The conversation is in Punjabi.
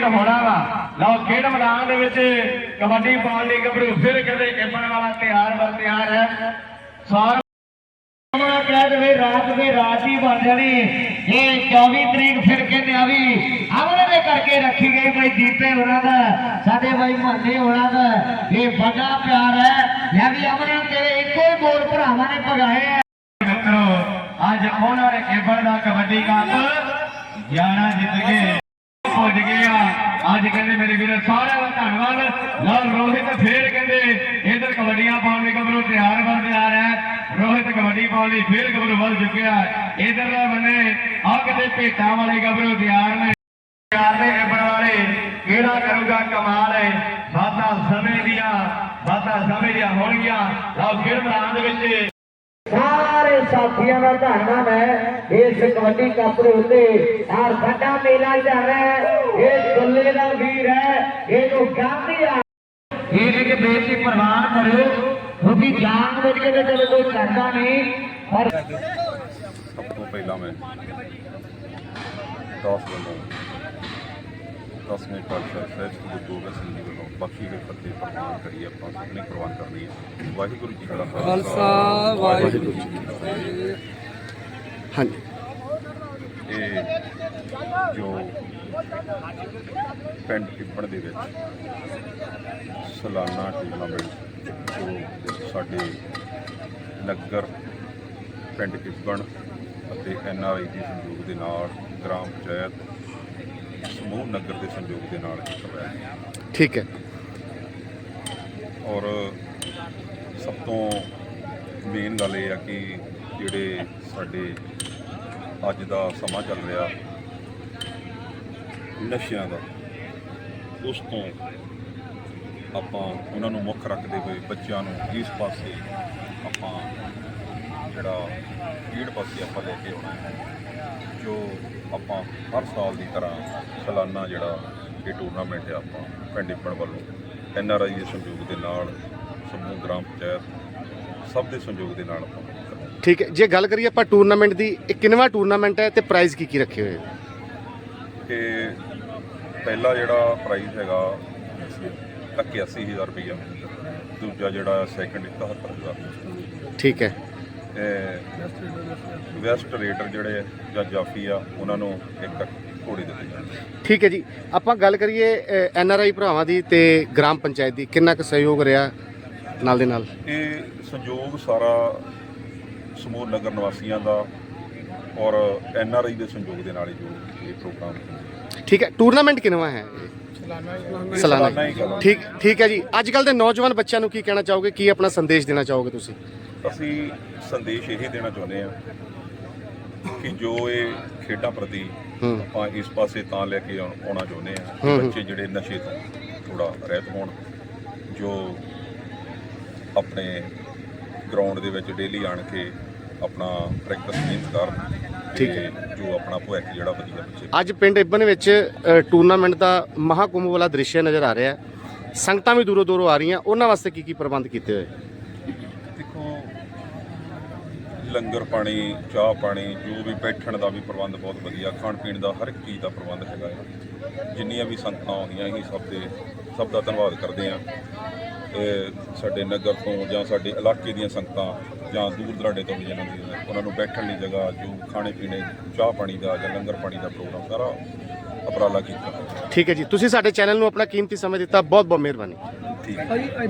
ਵੀਰ ਹੋਣਾ ਵਾ? ਲਓ, ਖੇਡ ਮੈਦਾਨ ਦੇ ਵਿੱਚ ਕਬੱਡੀ ਪਾਉਣ ਲਈ ਗੱਭਰੂ ਫਿਰ ਕਹਿੰਦੇ ਕੈਂਪਣ ਵਾਲਾ ਤਿਆਰ ਬਰ ਤਿਆਰ ਹੈ। ਸਾਰ ਸਮਾਂ ਕਹਿ ਦੇਵੇ, ਰਾਤ ਦੇ ਰਾਤ ਹੀ ਬਣ ਜਾਣੀ। ਇਹ 24 ਤਰੀਕ ਫਿਰ ਕਹਿੰਦੇ ਆ ਵੀ ਆਵਲੇ ਦੇ ਕਰਕੇ ਰੱਖੀ ਗਈ ਬਈ ਦੀਪੇ ਹੋਣਾ ਦਾ, ਸਾਡੇ ਬਾਈ ਮਹੱਲੇ ਹੋਣਾ ਦਾ। ਇਹ ਵੱਡਾ ਪਿਆਰ ਹੈ। ਲੈ ਵੀ ਅਮਰਾਂ ਤੇਰੇ ਇੱਕੋ ਹੀ ਗੋਲ ਭਰਾਵਾਂ ਨੇ ਭਗਾਏ ਆ ਮਿੱਤਰੋ, ਅੱਜ ਉਹਨਾਂ ਨੇ ਕੇਬਲ ਦਾ ਕਬੱਡੀ ਕੱਪ 11 ਜਿੱਤ ਗਏ। ਪੁੱਜ ਗਏ ਆ। ਅੱਜ ਕਹਿੰਦੇ ਮੇਰੇ ਵੀਰ, ਸਾਰਿਆਂ ਦਾ ਧੰਨਵਾਦ। ਲਓ ਰੋਹਿਤ ਫੇਰ ਕਹਿੰਦੇ, ਇਧਰ ਕਬੱਡੀਆਂ ਪਾਉਣ ਲਈ ਗੱਭਰੂ ਤਿਆਰ ਬਣ ਤਿਆਰ ਹੈ ਰੋਹਿਤ ਕਬੱਡੀ ਪਾਉਣ ਲਈ ਫੇਰ ਗੱਭਰੂ ਵੱਧ ਚੁੱਕਿਆ ਇਧਰ ਦਾ ਬੰਨੇ ਅੱਗ ਦੇ ਭੇਟਾਂ ਵਾਲੇ ਗੱਭਰੂ ਤਿਆਰ ਨੇ। ਤਿਆਰ ਨੇ ਨਿਬਣ ਵਾਲੇ। ਕਿਹੜਾ ਕਰੂਗਾ? ਕਮਾਲ ਹੈ। ਬਾਤਾਂ ਸਮੇਂ ਦੀਆਂ ਬਾਤਾਂ ਸਮੇਂ ਦੀਆਂ ਹੋਣਗੀਆਂ। ਲਓ ਫਿਰ ਮੈਦਾਨ ਦੇ ਵਿੱਚ ਸਾਰੇ ਸਾਥੀਆਂ ਦਾ ਧੰਨਵਾਦ ਹੈ। ਇਸ ਕਬੱਡੀ ਕੱਪ ਦੇ ਉੱਤੇ ਆਰ ਵੱਡਾ ਮੇਲਾ ਚੱਲ ਰਿਹਾ ਹੈ। ਇਹ ਦੁੱਲੇ ਦਾ ਵੀਰ ਹੈ। ਇਹ ਜੋ ਗਾਂਧੀ ਆ। ਇਹ ਵੀ ਕਿ ਬੇਟੀ ਪ੍ਰਵਾਨ ਕਰਿਓ ਕਿਉਂਕਿ ਜਾਨ ਬੁੱਝ ਕੇ ਤਾਂ ਚਲੋ, ਕੋਈ ਕਰਦਾ ਨਹੀਂ। ਪਰ ਸਭ ਤੋਂ ਪਹਿਲਾਂ ਮੈਂ 10 ਵੱਲੋਂ 10ਵੇਂ ਪਾਤਸ਼ਾਹ ਸਾਹਿਬ ਸ੍ਰੀ ਗੁਰੂ ਗੋਬਿੰਦ ਸਿੰਘ ਜੀ ਵੱਲੋਂ ਬਖਸ਼ੀ ਗਈ ਫਤਿਹ ਪ੍ਰਵਾਨ ਕਰੀ ਆਪਾਂ ਸਭ ਨੇ ਪ੍ਰਵਾਨ ਕਰਨੀ ਹੈ ਵਾਹਿਗੁਰੂ ਜੀ ਕਾ ਖਾਲਸਾ। ਵਾਹਿਗੁਰੂ ਜੀ ਕੀ ਫਤਿਹ। ਹਾਂਜੀ। ਇਹ ਜੋ ਪਿੰਡ ਟਿੱਪਣ ਦੇ ਵਿੱਚ ਸਾਲਾਨਾ ਟੂਰਨਾਮੈਂਟ ਜੋ ਸਾਡੇ ਨਗਰ ਪਿੰਡ ਟਿੱਪਣ ਅਤੇ ਐਨ ਆਰ ਆਈ ਦੇ ਸੰਯੋਗ ਦੇ ਨਾਲ ਗ੍ਰਾਮ ਪੰਚਾਇਤ ਸਮੂਹ ਨਗਰ ਦੇ ਸੰਯੋਗ ਦੇ ਨਾਲ ਹੈ ਠੀਕ ਹੈ। ਔਰ ਸਭ ਤੋਂ ਮੇਨ ਗੱਲ ਇਹ ਆ ਕਿ ਜਿਹੜੇ ਸਾਡੇ ਅੱਜ ਦਾ ਸਮਾਂ ਚੱਲ ਰਿਹਾ ਨਸ਼ਿਆਂ ਦਾ ਉਸ ਤੋਂ ਆਪਾਂ ਉਹਨਾਂ ਨੂੰ ਮੁੱਖ ਰੱਖਦੇ ਹੋਏ ਬੱਚਿਆਂ ਨੂੰ ਇਸ ਪਾਸੇ ਆਪਾਂ ਜਿਹੜਾ ਪੀੜ ਪਾਸੇ ਆਪਾਂ ਲੈ ਕੇ ਆਉਣਾ ਹੈ। ਜੋ ਆਪਾਂ ਹਰ ਸਾਲ ਦੀ ਤਰ੍ਹਾਂ ਸਾਲਾਨਾ ਜਿਹੜਾ ਇਹ ਟੂਰਨਾਮੈਂਟ ਹੈ ਆਪਾਂ ਪਿੰਡ ਇੱਪਣ ਵੱਲੋਂ ਐਨ ਆਰ ਆਈ ਦੇ ਸੰਯੋਗ ਦੇ ਨਾਲ ਸਮੂਹ ਗ੍ਰਾਮ ਪੰਚਾਇਤ ਸਭ ਦੇ ਸੰਯੋਗ ਦੇ ਨਾਲ ਆਪਾਂ। ਠੀਕ ਹੈ ਜੇ ਗੱਲ ਕਰੀਏ ਆਪਾਂ ਟੂਰਨਾਮੈਂਟ ਦੀ ਇਹ ਕਿੰਨਵਾਂ ਟੂਰਨਾਮੈਂਟ ਹੈ ਤੇ ਪ੍ਰਾਈਜ਼ ਕੀ ਕੀ ਰੱਖੇ ਹੋਏ? ਕਿ ਪਹਿਲਾ ਜਿਹੜਾ ਪ੍ਰਾਈਜ਼ ਹੈਗਾ 81000 ਰੁਪਈਆ ਦੂਜਾ ਜਿਹੜਾ ਸੈਕੰਡ 71000 ਠੀਕ ਹੈ ਵੈਸਟ ਰੇਡਰ ਜਿਹੜੇ ਜਾਂ ਜਾਫੀ ਆ ਉਹਨਾਂ ਨੂੰ ਇੱਕ ਘੋੜੀ ਦਿੱਤੀ ਠੀਕ ਹੈ ਜੀ। ਆਪਾਂ ਗੱਲ ਕਰੀਏ ਐਨ ਆਰ ਆਈ ਭਰਾਵਾਂ ਦੀ ਤੇ ਗ੍ਰਾਮ ਪੰਚਾਇਤ ਦੀ। ਕਿੰਨਾ ਕੁ ਸਹਿਯੋਗ ਰਿਹਾ ਨਾਲ ਦੇ ਨਾਲ? ਇਹ ਸੰਯੋਗ ਸਾਰਾ ਸਮੂਹ ਨਗਰ ਨਿਵਾਸੀਆਂ ਦਾ ਔਰ ਐਨ ਆਰ ਆਈ ਦੇ ਸੰਯੋਗ ਦੇ ਨਾਲ ਹੀ ਜੋ ਇਹ ਪ੍ਰੋਗਰਾਮ ਠੀਕ ਹੈ। ਟੂਰਨਾਮੈਂਟ ਕਿੰਨਵਾ ਹੈ? ਸਾਲਾਨਾ ਠੀਕ ਠੀਕ ਹੈ ਜੀ। ਅੱਜ ਕੱਲ ਦੇ ਨੌਜਵਾਨ ਬੱਚਿਆਂ ਨੂੰ ਕੀ ਕਹਿਣਾ ਚਾਹੋਗੇ? ਕੀ ਆਪਣਾ ਸੰਦੇਸ਼ ਦੇਣਾ ਚਾਹੋਗੇ ਤੁਸੀਂ? ਅਸੀਂ ਸੰਦੇਸ਼ ਇਹ ਦੇਣਾ ਚਾਹੁੰਦੇ ਹਾਂ ਕਿ ਜੋ ਇਹ ਖੇਡਾਂ ਪ੍ਰਤੀ ਹੂੰ। ਆਪਾਂ ਇਸ ਪਾਸੇ ਤਾਂ ਲੈ ਕੇ ਆਉਣ- ਚਾਹੁੰਦੇ ਹਾਂ ਹੂੰ, ਕਿ ਹੂੰ। ਬੱਚੇ ਜਿਹੜੇ ਨਸ਼ੇ ਤੋਂ ਥੋੜਾ ਰਹਿਤ ਹੋਣ ਜੋ ਆਪਣੇ ਗਰਾਊਂਡ ਦੇ ਵਿੱਚ ਡੇਲੀ ਆਣ ਕੇ ਆਪਣਾ ਪ੍ਰੈਕਟਿਸ ਮਿਹਨਤ ਕਰਨ ਠੀਕ ਤੇ ਜੋ ਆਪਣਾ ਭਵਿੱਖ ਜਿਹੜਾ ਵਧੀਆ ਬੱਚੇ ਅੱਜ ਪਿੰਡ ਇੱਬਨ ਵਿੱਚ ਟੂਰਨਾਮੈਂਟ ਦਾ ਮਹਾਕੁੰਭ ਵਾਲਾ ਦ੍ਰਿਸ਼ ਨਜ਼ਰ ਆ ਰਿਹਾ ਹੈ। ਸੰਗਤਾਂ ਵੀ ਦੂਰੋਂ ਦੂਰੋਂ ਆ ਰਹੀਆਂ। ਉਹਨਾਂ ਵਾਸਤੇ ਕੀ ਕੀ ਪ੍ਰਬੰਧ ਕੀਤੇ ਹੋਏ? ਲੰਗਰ ਪਾਣੀ ਚਾਹ ਪਾਣੀ ਜੋ ਵੀ ਬੈਠਣ ਦਾ ਵੀ ਪ੍ਰਬੰਧ ਬਹੁਤ ਵਧੀਆ ਖਾਣ ਪੀਣ ਦਾ ਹਰ ਇੱਕ ਚੀਜ਼ ਦਾ ਪ੍ਰਬੰਧ ਹੈਗਾ ਹੈ ਜਿੰਨੀਆਂ ਵੀ ਸੰਗਤਾਂ ਆਉਂਦੀਆਂ ਅਸੀਂ ਸਭ ਦੇ ਸਭ ਦਾ ਧੰਨਵਾਦ ਕਰਦੇ ਹਾਂ ਇਹ ਸਾਡੇ ਨਗਰ ਤੋਂ ਜਾਂ ਸਾਡੇ ਇਲਾਕੇ ਦੀਆਂ ਸੰਗਤਾਂ ਜਾਂ ਦੂਰ ਦਰਾਡੇ ਤੋਂ ਵੀ ਜਿਹਨਾਂ ਦੀ ਉਹਨਾਂ ਨੂੰ ਬੈਠਣ ਲਈ ਜਗ੍ਹਾ ਜੋ ਖਾਣੇ ਪੀਣੇ ਚਾਹ ਪਾਣੀ ਦਾ ਜਾਂ ਲੰਗਰ ਪਾਣੀ ਦਾ ਪ੍ਰੋਗਰਾਮ ਸਾਰਾ ਉਪਰਾਲਾ ਕੀਤਾ। ਠੀਕ ਹੈ ਜੀ। ਤੁਸੀਂ ਸਾਡੇ ਚੈਨਲ ਨੂੰ ਆਪਣਾ ਕੀਮਤੀ ਸਮਾਂ ਦਿੱਤਾ ਬਹੁਤ ਬਹੁਤ ਮਿਹਰਬਾਨੀ। ਠੀਕ। ਹੈ